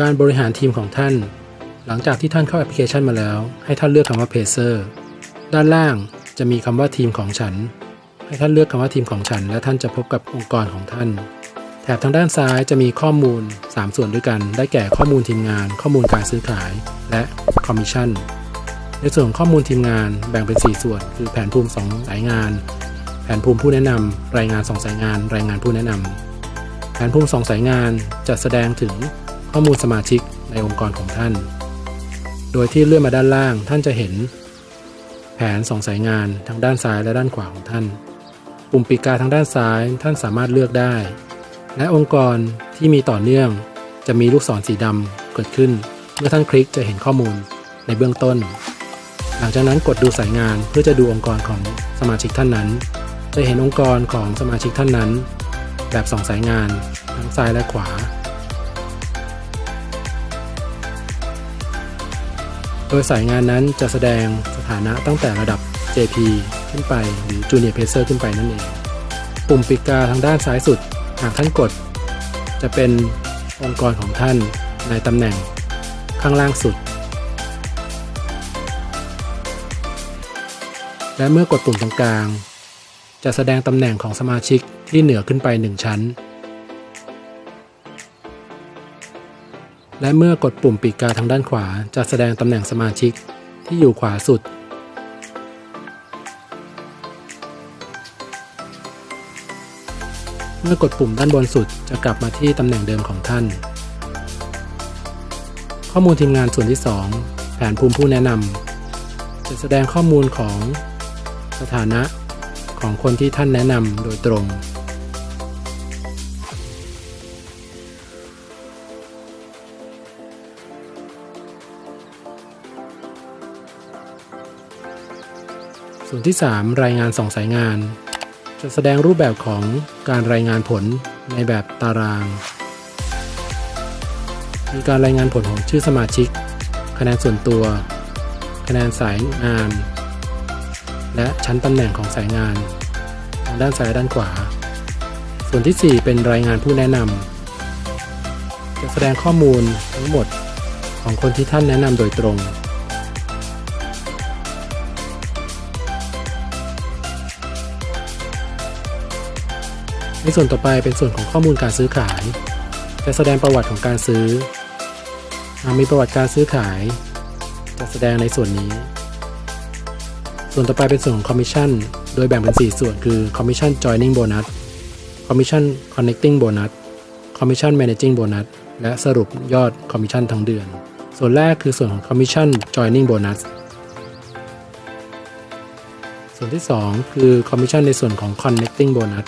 การบริหารทีมของท่าน หลังจากที่ท่านเข้าแอปพลิเคชันมาแล้ว ให้ท่านเลือกคำว่า Pacer ด้านล่างจะมีคำว่าทีมของฉัน ให้ท่านเลือกคำว่าทีมของฉัน และท่านจะพบกับองค์กรของท่าน แถบทางด้านซ้ายจะมีข้อมูล 3 ส่วนด้วยกัน ได้แก่ข้อมูลทีมงาน ข้อมูลการซื้อขาย และคอมมิชชั่น ในส่วนข้อมูลทีมงานแบ่งเป็น 4 ส่วน คือแผนภูมิ2สายงาน แผนภูมิผู้แนะนำรายงาน 2 สายงาน รายงานผู้แนะนำแผนภูมิ2สายงานจะแสดงถึง ข้อมูลสมาชิกในองค์กรของท่าน โดยที่เลื่อนมาด้านล่างท่านจะเห็น แผน2สายงานทั้งด้านซ้ายและด้านขวาของท่าน ปุ่มปีกกาทางด้านซ้ายท่านสามารถเลือกได้ และองค์กรที่มีต่อเนื่อง จะมีลูกศรสีดำเกิดขึ้น เมื่อท่านคลิกจะเห็นข้อมูลในเบื้องต้น หลังจากนั้นกดดูสายงานเพื่อจะดูองค์กรของสมาชิกท่านนั้น จะเห็นองค์กรของสมาชิกท่านนั้น แบบสองสายงานทั้งซ้ายและขวา ดยสายงานนั้นจะแสดงสถานะตั้งแต่ระดับ JP ขึ้นไปหรือ Junior Pacer ขึ้นไปนั่นเอง ปุ่มปีกกาทางด้านซ้ายสุด หากท่านกด จะเป็นองค์กรของท่านในตำแหน่งข้างล่างสุด และเมื่อกดปุ่มตรงกลาง จะแสดงตำแหน่งของสมาชิกที่เหนือขึ้นไป 1 ชั้น และเมื่อกดปุ่มปีกกาทางด้านขวาจะแสดงตำแหน่งสมาชิกที่อยู่ขวาสุด เมื่อกดปุ่มด้านบนสุดจะกลับมาที่ตำแหน่งเดิมของท่าน ข้อมูลทีมงานส่วนที่ 2 แผนภูมิผู้แนะนำจะแสดงข้อมูลของสถานะของคนที่ท่านแนะนำโดยตรง ส่วนที่ 3 รายงาน 2 สายงาน จะแสดงรูปแบบของการรายงานผลในแบบตาราง มีการรายงานผลของชื่อสมาชิก คะแนนส่วนตัว คะแนนสายงาน และชั้นตำแหน่งของสายงานทางด้านซ้ายด้านขวา ส่วนที่ 4 เป็นรายงานผู้แนะนำจะแสดงข้อมูลทั้งหมดของคนที่ท่านแนะนำโดยตรง ในส่วนต่อไปเป็นส่วนของข้อมูลการซื้อขาย จะแสดงประวัติของการซื้อหากมีประวัติการซื้อขาย จะแสดงในส่วนนี้ ส่วนต่อไปเป็นส่วนของคอมมิชชั่น โดยแบ่งเป็น 4 ส่วนคือ Commission Joining Bonus Commission Connecting Bonus Commission Managing Bonus และสรุปยอดคอมมิชชั่นทั้งเดือน ส่วนแรกคือส่วนของ Commission Joining Bonus ส่วนที่ 2 คือ Commission ในส่วนของ Connecting Bonus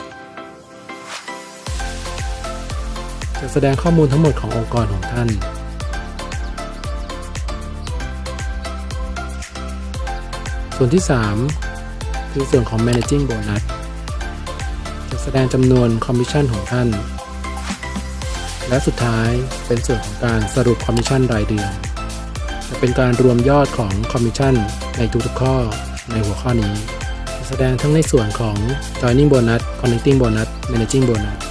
จะแสดงข้อมูลทั้งหมดขององค์กรของท่าน ส่วนที่ 3 คือส่วนของ Managing Bonus จะแสดงจำนวนคอมมิชชั่นของท่าน และสุดท้ายเป็นส่วนของการสรุปคอมมิชชั่นรายเดือน จะเป็นการรวมยอดของคอมมิชชั่นในทุกๆข้อในหัวข้อนี้จะแสดงทั้งในส่วนของ Joining Bonus Connecting Bonus Managing Bonus